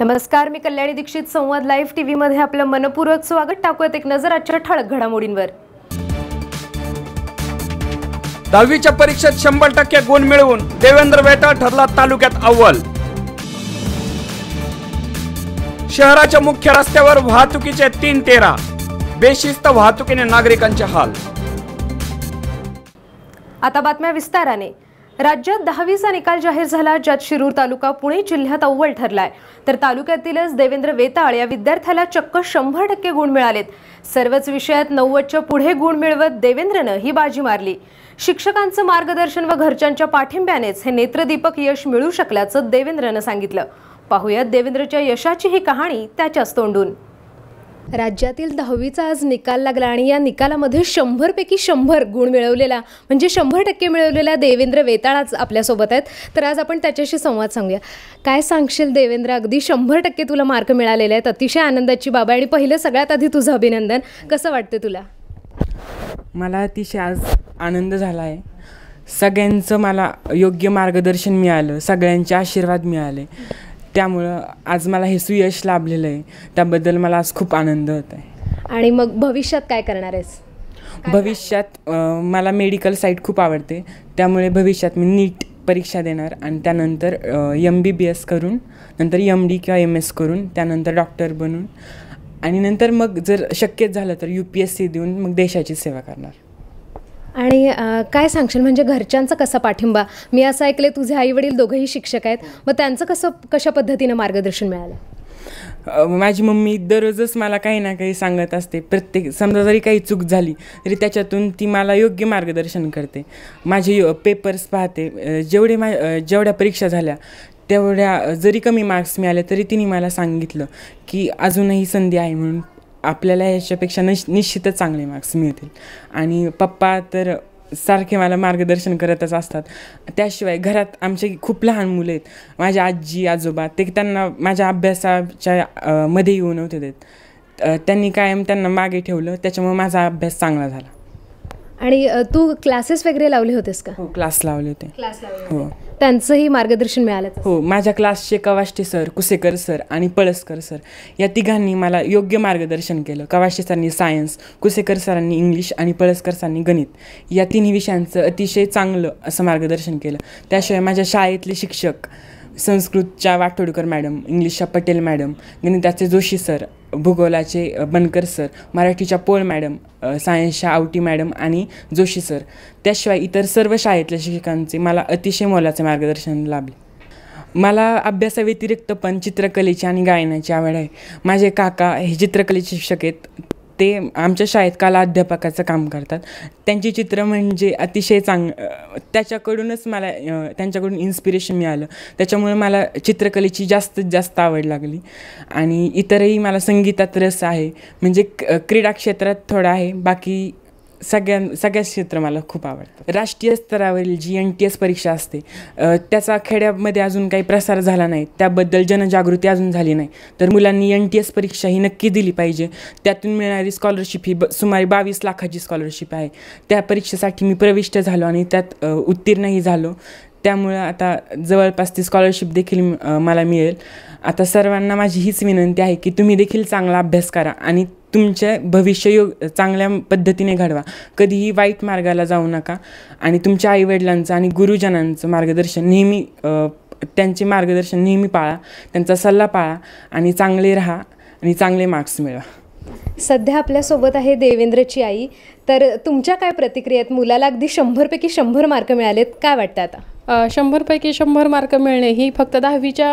नमस्कार मी कल्याणी दीक्षित संवाद live TV मध्ये आपलं मनपूर्वक स्वागत टाकूयात एक नजर आजच्या ठळक घडामोडींवर. दहावीच्या परीक्षेत शंभर टक्के गुण मिळवून देवेंद्र वेटाळ ठरला तालुक्यात अव्वल. शहराच्या मुख्य रस्त्यावर वाहतुकीचे तीन तेरा. बेशिस्त वाहतुकीने नागरिकांचे हाल. आता बातम्या विस्ताराने. राज्यात दहावीचा निकाल जाहीर झाला ज्यात शिरूर तालुका पुणे जिल्ह्यात अव्वल ठरलाय. तर तालुक्यातीलच देवेंद्र वेताळ या विद्यार्थ्याला चक्क शंभर टक्के गुण मिळालेत. सर्वच विषयात नव्वदच्या पुढे गुण मिळवत देवेंद्रनं ही बाजी मारली. शिक्षकांचं मार्गदर्शन व घरच्यांच्या पाठिंब्यानेच हे नेत्रदीपक यश मिळू शकल्याचं देवेंद्रनं सांगितलं. पाहुयात देवेंद्रच्या यशाची ही कहाणी त्याच्याच तोंडून. राज्यातील दहावीचा आज निकाल लागला आणि या निकालामध्ये शंभरपैकी शंभर गुण मिळवलेला म्हणजे शंभर टक्के मिळवलेला देवेंद्र वेताळ आज आपल्यासोबत आहेत. तर आज आपण त्याच्याशी संवाद सांगूया काय सांगशील देवेंद्र? अगदी शंभर टक्के तुला मार्क मिळालेले आहेत. अतिशय आनंदाची बाब आहे आणि पहिलं सगळ्यात आधी तुझं अभिनंदन. कसं वाटतं तुला? मला अतिशय आज आनंद झाला आहे. सगळ्यांचं मला योग्य मार्गदर्शन मिळालं. सगळ्यांचे आशीर्वाद मिळाले. त्यामुळं आज मला हे सुयश लाभलेलं आहे. त्याबद्दल मला आज खूप आनंद होत आहे. आणि मग भविष्यात काय करणार आहेस? भविष्यात अं, मला मेडिकल साईट खूप आवडते. त्यामुळे भविष्यात मी नीट परीक्षा देणार आणि त्यानंतर एम बी बी एस करून नंतर एम डी किंवा एम एस करून त्यानंतर डॉक्टर बनून आणि नंतर मग जर शक्यच झालं तर यू पी एस सी देऊन मग देशाची सेवा करणार. आणि काय सांगशील? म्हणजे घरच्यांचा कसा पाठिंबा? मी असं ऐकलं तुझे आई वडील दोघंही शिक्षक आहेत. मग त्यांचं कसं कशा पद्धतीनं मार्गदर्शन मिळालं? माझी मम्मी दररोजच मला काही ना काही सांगत असते. प्रत्येक समजा जरी काही चूक झाली तरी त्याच्यातून ती मला योग्य मार्गदर्शन करते. माझे पेपर्स पाहते. जेवढे मा जेवढ्या परीक्षा झाल्या तेवढ्या जरी कमी मार्क्स मिळाले तरी तिने मला सांगितलं की अजूनही संधी आहे म्हणून. आपल्याला याच्यापेक्षा निश निश्चितच चांगले मार्क्स मिळतील. आणि पप्पा तर सारखे मला मार्गदर्शन करतच असतात. त्याशिवाय घरात आमचे खूप लहान मुलं आहेत. माझ्या आजी आजोबा ते त्यांना माझ्या अभ्यासाच्या मध्ये येऊ नव्हते देत. त्यांनी कायम त्यांना मागे ठेवलं. त्याच्यामुळे माझा अभ्यास चांगला झाला. आणि तू क्लासेस वगैरे लावले होतेस का? हो क्लास लावले होते. क्लास लावले हो. त्यांचंही मार्गदर्शन मिळालं हो माझ्या क्लासचे कवाष्टे सर कुसेकर सर आणि पळसकर सर या तिघांनी मला योग्य मार्गदर्शन केलं. कवाष्टे सरांनी सायन्स कुसेकर सरांनी इंग्लिश आणि पळसकर सरांनी गणित. या तिन्ही विषयांचं अतिशय चांगलं असं मार्गदर्शन केलं. त्याशिवाय माझ्या शाळेतले शिक्षक संस्कृतच्या वाटोडकर मॅडम इंग्लिशच्या पटेल मॅडम गणिताचे जोशी सर भूगोलाचे बनकर सर मराठीच्या पोळ मॅडम सायन्सच्या आवटी मॅडम आणि जोशी सर. त्याशिवाय इतर सर्व शाळेतल्या शिक्षकांचे मला अतिशय मोलाचे मार्गदर्शन लाभले. मला अभ्यासाव्यतिरिक्त पण चित्रकलेची आणि गायनाची आवड आहे. माझे काका हे चित्रकलेचे शिक्षक आहेत. ते आमच्या शाळेत कला अध्यापकाचं काम करतात. त्यांची चित्र म्हणजे अतिशय चांग त्याच्याकडूनच मला त्यांच्याकडून इन्स्पिरेशन मिळालं. त्याच्यामुळे मला चित्रकलेची जास्तीत जास्त आवड लागली. आणि इतरही मला संगीतात रस आहे. म्हणजे क- क्रीडा क्षेत्रात थोडा आहे. बाकी सगळ्या सगळ्याच क्षेत्र मला खूप आवडतं. राष्ट्रीय स्तरावरील जी एन टी एस परीक्षा असते. त्याचा खेड्यामध्ये अजून काही प्रसार झाला नाही. त्याबद्दल जनजागृती अजून झाली नाही. तर मुलांनी एन टी एस परीक्षा ही नक्की दिली पाहिजे. त्यातून मिळणारी स्कॉलरशिप ही ब सुमारे बावीस लाखाची स्कॉलरशिप आहे. त्या परीक्षेसाठी मी प्रविष्ट झालो आणि त्यात उत्तीर्णही झालो. त्यामुळं आता जवळपास ती स्कॉलरशिप देखील मला मिळेल. आता सर्वांना माझी हीच विनंती आहे की तुम्ही देखील चांगला अभ्यास करा आणि तुमचे भविष्य योग चांगल्या पद्धतीने घडवा. कधीही वाईट मार्गाला जाऊ नका. आणि तुमच्या आईवडिलांचं आणि गुरुजनांचं मार्गदर्शन नेहमी त्यांचे मार्गदर्शन नेहमी पाळा. त्यांचा सल्ला पाळा. आणि चांगले राहा. आणि चांगले मार्क्स मिळवा. सध्या आपल्यासोबत आहे देवेंद्रची आई. तर तुमच्या काय प्रतिक्रिया आहेत? मुलाला अगदी शंभरपैकी शंभर मार्क मिळालेत. काय वाटतं आता? शंभरपैकी शंभर मार्क मिळणे ही फक्त दहावीच्या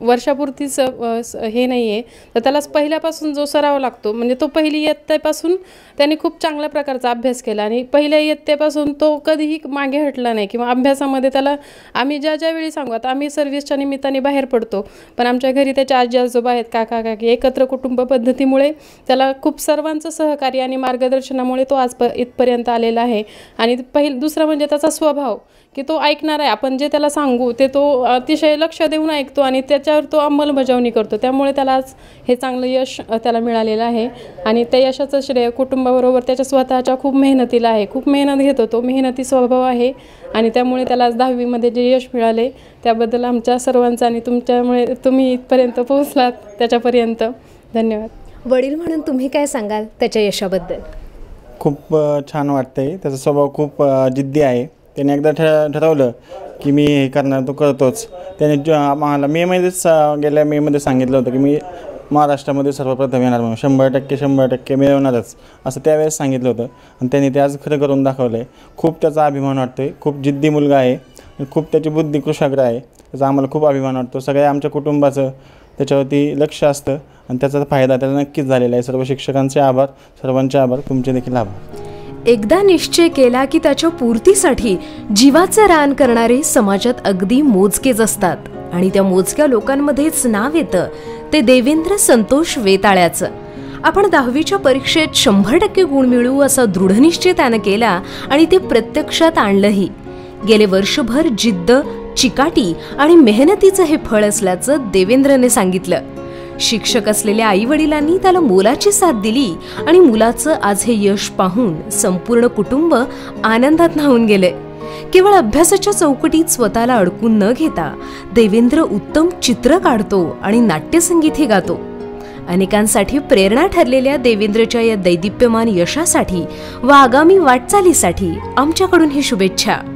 वर्षापुरतीचं वर्षापुरतीच हे नाही आहे तर त्याला पहिल्यापासून जो सराव लागतो म्हणजे तो पहिली इयत्तेपासून त्याने खूप चांगल्या प्रकारचा अभ्यास केला आणि पहिल्या इयत्तेपासून तो कधीही मागे हटला नाही किंवा अभ्यासामध्ये त्याला आम्ही ज्या ज्या वेळी सांगू आता आम्ही सर्व्हिसच्या निमित्ताने बाहेर पडतो पण आमच्या घरी त्याचे आजी आजोबा आहेत काका काकी एकत्र कुटुंब पद्धतीमुळे त्याला खूप सर्वांचं सहकार्य आणि मार्गदर्शनामुळे तो आज प इथपर्यंत आलेला आहे. आणि पहिल दुसरं म्हणजे त्याचा स्वभाव की तो ऐकणार आहे. आपण जे त्याला सांगू ते तो अतिशय लक्ष देऊन ऐकतो आणि त्याच्यावर तो अंमलबजावणी करतो. त्यामुळे त्याला आज हे चांगलं यश त्याला मिळालेलं आहे. आणि त्या यशाचं श्रेय कुटुंबाबरोबर त्याच्या स्वतःच्या खूप मेहनतीला आहे. खूप मेहनत घेतो तो. मेहनती स्वभाव आहे. आणि त्यामुळे त्याला आज दहावीमध्ये जे यश मिळाले त्याबद्दल आमच्या सर्वांचं आणि तुमच्यामुळे तुम्ही इथपर्यंत पोहोचलात. त्याच्यापर्यंत धन्यवाद. वडील म्हणून तुम्ही काय सांगाल त्याच्या यशाबद्दल? खूप छान वाटतंय. त्याचा स्वभाव खूप जिद्दी आहे. त्याने एकदा ठ ठरवलं की मी हे करणार तो करतोच. त्याने ज- आम्हाला मेमध्येच अ, गेल्या मेमध्ये सांगितलं होतं की मी महाराष्ट्रामध्ये सर्वप्रथम येणार म्हणून. शंभर टक्के शंभर टक्के मिळवणारच असं त्यावेळेस सांगितलं होतं. आणि त्यांनी ते आज खरं करून दाखवलं आहे खूप त्याचा अभिमान वाटतो आहे खूप जिद्दी मुलगा आहे. खूप त्याची बुद्धी कुशाग्र आहे. त्याचा आम्हाला खूप अभिमान वाटतो. सगळ्या आमच्या कुटुंबाचं त्याच्यावरती लक्ष असतं. आणि त्याचा फायदा त्याला नक्कीच झालेला आहे. सर्व शिक्षकांचे आभार. सर्वांचे आभार. तुमचे देखील आभार. एकदा निश्चय केला की त्याच्या पूर्तीसाठी जीवाचं रान करणारे समाजात अगदी मोजकेच असतात. आणि त्या मोजक्या लोकांमध्येच नाव येतं ते देवेंद्र संतोष वेताळ्याचं. आपण दहावीच्या परीक्षेत शंभर टक्के गुण मिळवू असा दृढनिश्चय त्यानं केला आणि ते प्रत्यक्षात आणलंही. गेले वर्षभर जिद्द चिकाटी आणि मेहनतीचं हे फळ असल्याचं देवेंद्रने सांगितलं. शिक्षक असलेल्या आई वडिलांनी त्याला मोलाची साथ दिली आणि मुलाचं आज हे यश पाहून संपूर्ण कुटुंब आनंदात न्हावून गेले. केवळ अभ्यासाच्या चौकटीत स्वतःला अडकून न घेता देवेंद्र उत्तम चित्र काढतो आणि नाट्यसंगीतही गातो. अनेकांसाठी प्रेरणा ठरलेल्या देवेंद्रच्या या दैदिप्यमान यशासाठी व आगामी वाटचालीसाठी आमच्याकडून ही शुभेच्छा.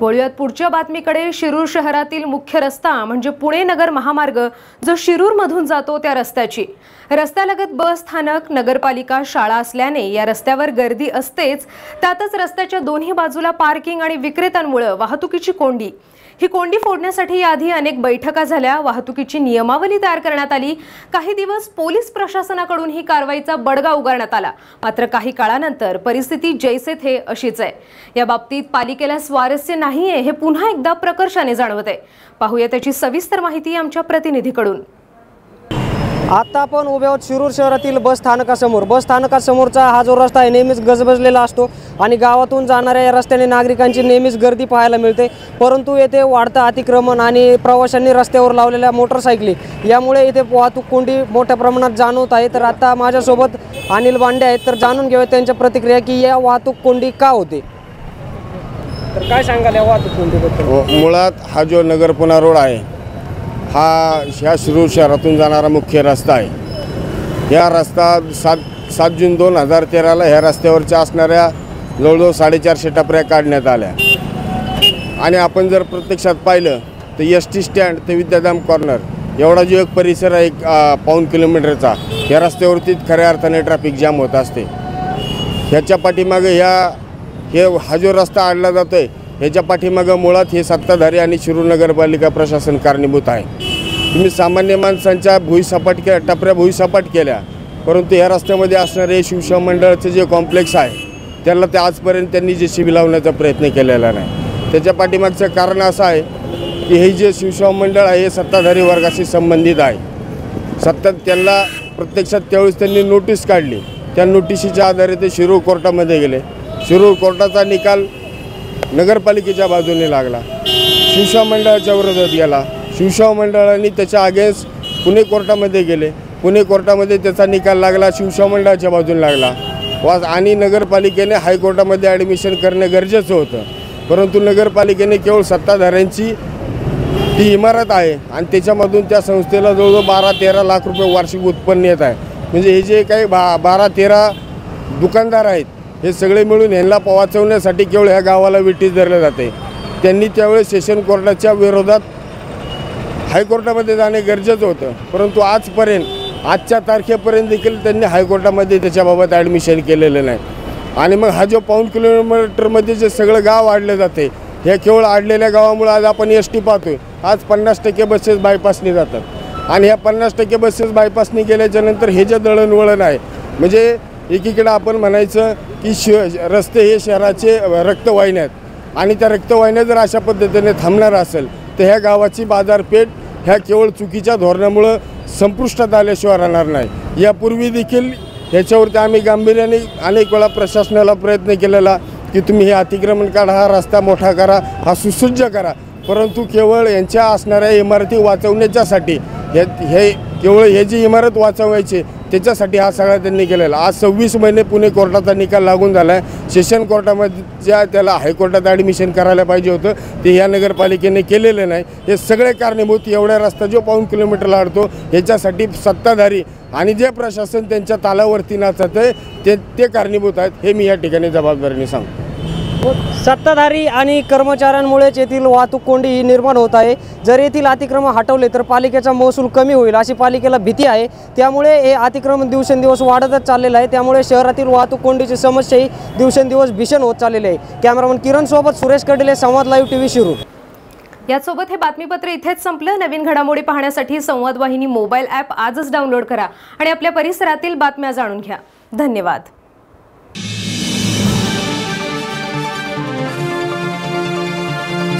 वळूयात पुढच्या बातमीकडे. शिरूर शहरातील मुख्य रस्ता म्हणजे पुणे नगर महामार्ग जो शिरूरमधून जातो त्या रस्त्याची. रस्त्यालगत बस स्थानक नगरपालिका शाळा असल्याने या रस्त्यावर गर्दी असतेच. त्यातच रस्त्याच्या दोन्ही बाजूला पार्किंग आणि विक्रेत्यांमुळे वाहतुकीची कोंडी. ही कोंडी फोडण्यासाठी याआधी अनेक बैठका झाल्या. वाहतुकीची नियमावली तयार करण्यात आली. काही दिवस पोलीस प्रशासनाकडून ही कारवाईचा बडगा उगारण्यात आला. मात्र काही काळानंतर परिस्थिती जैसे थे अशीच आहे. या बाबतीत पालिकेला स्वारस्य नाहीये हे पुन्हा एकदा प्रकर्षाने जाणवत आहे पाहूया त्याची सविस्तर माहिती आमच्या प्रतिनिधीकडून. आता आपण उभे आहोत शिरूर शहरातील बस स्थानकासमोर. बस स्थानकासमोरचा हा जो रस्ता आहे नेहमीच गजबजलेला असतो आणि गावातून जाणाऱ्या या रस्त्याने नागरिकांची नेहमीच गर्दी पाहायला मिळते. परंतु येथे वाढतं अतिक्रमण आणि प्रवाशांनी रस्त्यावर लावलेल्या मोटरसायकली यामुळे इथे वाहतूक कोंडी मोठ्या प्रमाणात जाणवत आहे. तर आता माझ्यासोबत अनिल बांडे आहेत. तर जाणून घेऊया त्यांच्या प्रतिक्रिया की या वाहतूक कोंडी का होते? तर काय सांगाल या वाहतूक कोंडीबद्दल? हो, मुळात हा जो नगरपुणा रोड आहे हा ह्या शिरूर शहरातून जाणारा मुख्य रस्ता आहे. या रस्ता सात सात जून दोन हजार तेराला ह्या रस्त्यावरच्या असणाऱ्या जवळजवळ साडेचारशे टपऱ्या काढण्यात आल्या. आणि आपण जर प्रत्यक्षात पाहिलं तर एस टी स्टँड ते विद्याधाम कॉर्नर एवढा जो एक परिसर आहे एक पाऊन पाऊण किलोमीटरचा या रस्त्यावरतीच खऱ्या अर्थाने ट्रॅफिक जाम होत असते. ह्याच्या पाठीमागे ह्या हे हा जो रस्ता आणला जातो आहे ह्याच्या पाठीमागं मुळात हे सत्ताधारी आणि शिरूर नगरपालिका प्रशासन कारणीभूत आहे. तुम्ही सामान्य माणसांच्या भुईसपाट केल्या टपऱ्या भुईसपाट केल्या परंतु ह्या रस्त्यामध्ये असणारे शिवसेना मंडळाचे जे कॉम्प्लेक्स आहे त्याला ते आजपर्यंत त्यांनी जे शिबी लावण्याचा प्रयत्न केलेला नाही. त्याच्या पाठीमागचं कारण असं आहे की हे जे शिवसेना मंडळ आहे हे सत्ताधारी वर्गाशी संबंधित आहे. सत्ता त्यांना प्रत्यक्षात त्यावेळेस त्यांनी नोटीस काढली. त्या नोटिशीच्या आधारे ते शिरूर कोर्टामध्ये गेले. शिरूर कोर्टाचा निकाल नगरपालिकेच्या बाजूने लागला. शिवसेना मंडळाच्या विरोधात गेला. शिवसेना मंडळाने त्याच्या अगेन्स्ट पुणे कोर्टामध्ये गेले. पुणे कोर्टामध्ये त्याचा निकाल लागला शिवसेना मंडळाच्या बाजूने लागला. वा आणि नगरपालिकेने हायकोर्टामध्ये ॲडमिशन करणं गरजेचं होतं. परंतु नगरपालिकेने केवळ सत्ताधाऱ्यांची ती इमारत आहे आणि त्याच्यामधून त्या संस्थेला जवळजवळ बारा तेरा लाख रुपये वार्षिक उत्पन्न येत आहे. म्हणजे हे जे काही बा बारा तेरा दुकानदार आहेत हे सगळे मिळून ह्यांना वाचवण्यासाठी केवळ ह्या गावाला विटीस धरले जाते. त्यांनी त्यावेळेस सेशन कोर्टाच्या विरोधात हायकोर्टामध्ये जाणे गरजेचं होतं. परंतु आजपर्यंत आजच्या तारखेपर्यंत देखील त्यांनी हायकोर्टामध्ये त्याच्याबाबत ॲडमिशन केलेलं नाही. आणि मग हा जो पाऊण किलोमीटरमध्ये जे सगळं गाव वाढलं जाते हे केवळ आडलेल्या गावामुळे आज आपण एस टी पाहतोय. आज पन्नास टक्के बसेस बायपासनी जातात. आणि ह्या पन्नास टक्के बसेस बायपासनी गेल्याच्यानंतर हे जे दळणवळण आहे म्हणजे एकीकडे आपण म्हणायचं की श रस्ते हे शहराचे रक्तवाहिन्या आहेत. आणि त्या रक्तवाहिन्या जर अशा पद्धतीने थांबणार असेल तर ह्या गावाची बाजारपेठ ह्या केवळ चुकीच्या धोरणामुळं संपुष्टात आल्याशिवाय राहणार नाही. यापूर्वी देखील ह्याच्यावरती आम्ही गांभीर्याने अनेक वेळा प्रशासनाला प्रयत्न केलेला की तुम्ही हे अतिक्रमण काढा हा रस्ता मोठा करा हा सुसज्ज करा. परंतु केवळ यांच्या असणाऱ्या इमारती वाचवण्याच्यासाठी हे हे केवळ हे जी इमारत वाचवायची त्याच्यासाठी हा सगळा त्यांनी केलेला. आज सव्वीस महिने पुणे कोर्टाचा निकाल लागून झाला आहे सेशन कोर्टामध्ये ज्या त्याला हायकोर्टात ॲडमिशन करायला पाहिजे होतं. ते या नगरपालिकेने केलेलं नाही. हे सगळे कारणीभूत एवढा रस्ता जो पाऊन किलोमीटर लाडतो ह्याच्यासाठी सत्ताधारी आणि जे प्रशासन त्यांच्या तालावरती नाचत आहे ते ते कारणीभूत आहेत हे मी या ठिकाणी जबाबदारीने सांगतो. सत्ताधारी आणि कर्मचाऱ्यांमुळेच येथील वाहतूक कोंडी ही निर्माण होत आहे. जर येथील अतिक्रमण हटवले तर पालिकेचा महसूल कमी होईल अशी पालिकेला भीती आहे. त्यामुळे हे अतिक्रमण दिवसेंदिवस वाढतच चाललेलं आहे. त्यामुळे शहरातील वाहतूक कोंडीची समस्याही दिवसेंदिवस भीषण होत चाललेली आहे. कॅमेरामन किरण सोबत सुरेश कडले संवाद लाईव्ह टी व्ही यासोबत हे बातमीपत्र इथेच संपलं. नवीन घडामोडी पाहण्यासाठी संवाद वाहिनी मोबाईल ॲप आजच डाउनलोड करा आणि आपल्या परिसरातील बातम्या जाणून घ्या. धन्यवाद.